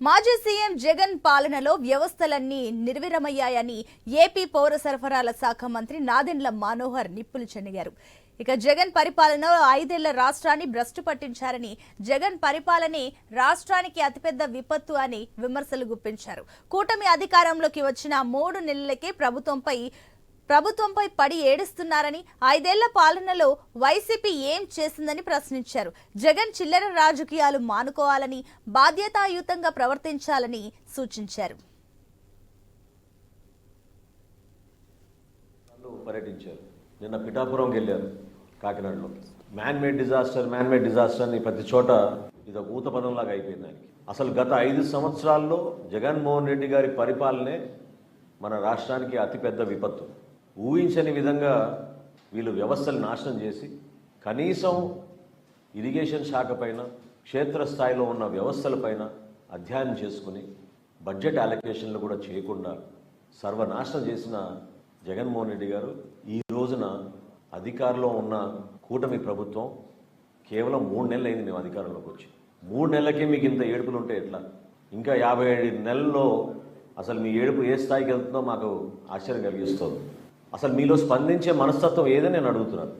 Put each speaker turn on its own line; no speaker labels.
మాజీ సీఎం జగన్ పాలనలో వ్యవస్థలన్నీ నిర్విరమయ్యాయని ఏపీ పౌర సరఫరాల శాఖ మంత్రి నాదెండ్ల మనోహర్ నిప్పులు చెనిగారు. ఇక జగన్ పరిపాలనలో ఐదేళ్ళ రాష్ట్రాన్ని భ్రష్టు పట్టించారని జగన్ పరిపాలనే రాష్ట్రానికి అతిపెద్ద విపత్తు అని విమర్శలు గుప్పించారు. కూటమి అధికారంలోకి వచ్చిన మూడు నెలలకే ప్రభుత్వంపై ప్రభుత్వంపై పడి ఏడుస్తున్నారని ఐదేళ్ళ పాలనలో వైసీపీ ఏం చేసిందని ప్రశ్నించారు. జగన్ చిల్లర రాజకీయాలు మానుకోవాలని బాధ్యతాయుతంగా ప్రవర్తించాలని సూచించారు.
పర్యటించారు నిన్న పిఠాపురంకి వెళ్ళారు కాకినాడలో. Man made disaster man made disaster అని ప్రతి చోట ఇది ఒక ఊతపదంలాగా అయిపోయింది దానికి అసలు గత ఐదు సంవత్సరాల్లో జగన్మోహన్ రెడ్డి గారి పరిపాలనే మన రాష్ట్రానికి అతిపెద్ద విపత్తు. ఊహించని విధంగా వీళ్ళు వ్యవస్థలు నాశనం చేసి కనీసం ఇరిగేషన్ శాఖ పైన క్షేత్రస్థాయిలో ఉన్న వ్యవస్థలపైన అధ్యయనం చేసుకుని బడ్జెట్ అలొకేషన్లు కూడా చేయకుండా సర్వనాశనం చేసిన జగన్మోహన్ రెడ్డి గారు ఈ రోజున అధికారంలో ఉన్న కూటమి ప్రభుత్వం కేవలం మూడు నెలలు అయింది మేము అధికారంలోకి వచ్చి. మూడు నెలలకే మీకు ఇంత ఏడుపులు ఉంటే ఎట్లా? ఇంకా యాభై ఏడు నెలల్లో అసలు మీ ఏడుపు ఏ స్థాయికి వెళ్తుందో మాకు ఆశ్చర్యం కలిగిస్తుంది. అసలు మీలో స్పందించే మనస్తత్వం ఏదని నేను అడుగుతున్నాను.